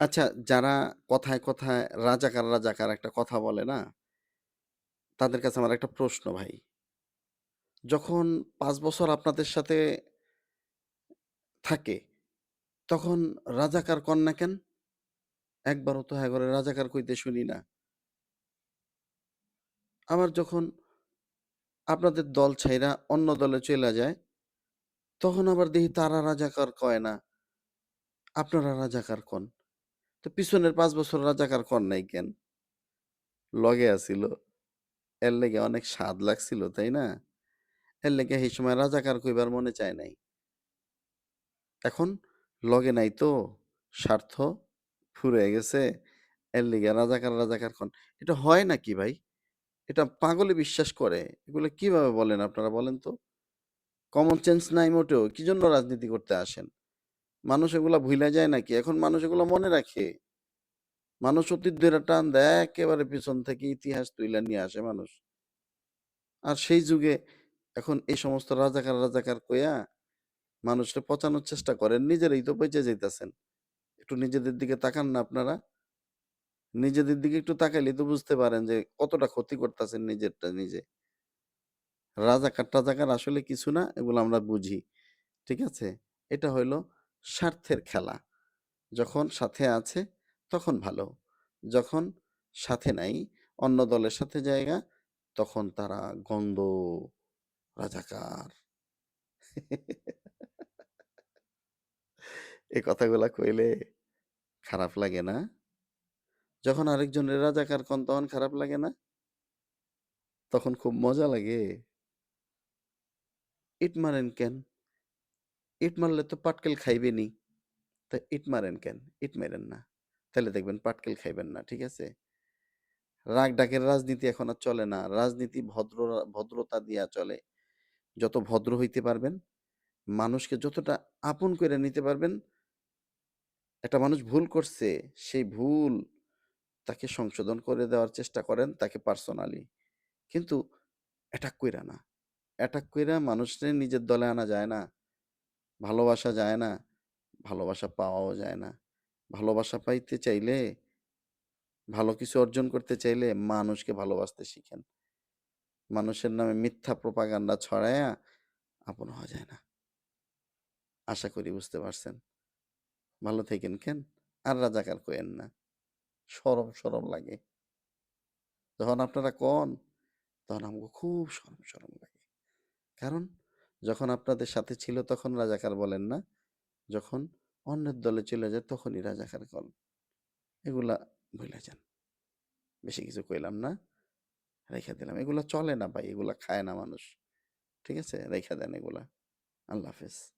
আচ্ছা, যারা কথায়, কথায় রাজাকার, রাজাকার একটা কথা বলে না? তাদের কাছে আমার একটা প্রশ্ন ভাই। যখন ৫ বছর আপনাদের সাথে থাকে, তখন রাজাকার কন না কেন? একবারও তো হ্যাঁ করে রাজাকার কইতে শুনি না। আবার যখন আপনাদের দল ছাইড়া অন্য দলে চইলা যায়, তখন আবার দেখি তারা রাজাকার কয় না। আপনারা রাজাকার কন। তো পিছনের পাঁচ বছর রাজাকার কর নাই কেন? লগে আছিল। এর লেগে অনেক স্বাদ লাগছিল, তাই না? এর লেগে সেই সময় রাজাকার কইবার মনে চায় নাই। এখন লগে নাই তো, স্বার্থ ফুরে গেছে। এর লেগে রাজাকার, রাজাকার কন। এটা হয় নাকি ভাই? এটা পাগলে বিশ্বাস করে। এগুলো কীভাবে বলেন আপনারা বলেন তো? কমন সেন্স নাই মোটেও। কি জন্য রাজনীতি করতে আসেন? মানুষ এগুলা ভুইলা যায় নাকি? এখন মানুষ এগুলো মনে রাখে। মানুষ অতীত ধইরা টান দেয় একেবারে পিছন থেকে ইতিহাস তুইলা নিয়ে আসে মানুষ। আর সেই যুগে এখন এই সমস্ত রাজাকার, রাজাকার কইয়া মানুষরে পচানোর চেষ্টা করেন। নিজেরাই তো পইচা যাইতাছেন। একটু নিজেদের দিকে তাকান না আপনারা? নিজেদের দিকে একটু তাকাইলে তো বুঝতে পারেন যে কতটা ক্ষতি করতাছেন নিজেরটা নিজে। রাজাকার-টাজাকার আসলে কিছু না, এগুলো আমরা বুঝি। ঠিক আছে? এটা হইল স্বার্থের খেলা। যখন সাথে আছে তখন ভালো। যখন সাথে নাই, অন্য দলের সাথে জায়গা, তখন তারা গন্ধ, রাজাকার। এ কথাগুলা কইলে খারাপ লাগে না? যখন আরেকজনের রাজাকার কন তখন খারাপ লাগে না? তখন খুব মজা লাগে। ইট মারেন কেন? ইট মারলে তো পাটকেল খাইবেনই। তা ইট মারেন কেন? ইট মাইরেন না। তাহলে দেখবেন পাটকেল খাইবেন না। ঠিক আছে? রাগ ডাকের রাজনীতি এখন আর চলে না। রাজনীতি ভদ্র ভদ্রতা দিয়া চলে। যত ভদ্র হইতে পারবেন, মানুষকে যতটা আপন কইরা নিতে পারবেন একটা মানুষ ভুল করছে, সেই ভুল তাকে সংশোধন করে দেওয়ার চেষ্টা করেন তাকে পার্সোনালি। কিন্তু অ্যাটাক কইরা না। অ্যাটাক কইরা মানুষরে নিজের দলে আনা যায় না। ভালোবাসা যায় না। ভালোবাসা পাওয়াও যায় না। ভালোবাসা পাইতে চাইলে, ভালো কিছু অর্জন করতে চাইলে মানুষকে ভালোবাসতে শিখেন। মানুষের নামে মিথ্যা প্রপাগান্ডা ছড়ায়া আপন হওয়া যায় না। আশা করি বুঝতে পারছেন। ভালো থাইকেন কেন? আর রাজাকার কইয়েন না। শরম, সরম লাগে। যখন আপনারা কন, তখন আমাকে খুব শরম, সরম লাগে। কারণ যখন আপনাদের সাথে ছিল তখন রাজাকার বলেন না। যখন অন্যের দলে চলে যায় তখনই রাজাকার কল এগুলা ভুলে যান। বেশি কিছু কইলাম না। রেখে দিলাম। এগুলা চলে না ভাই, এগুলা খায় না মানুষ। ঠিক আছে? রেখে দেন এগুলা। আল্লাহ হাফেজ।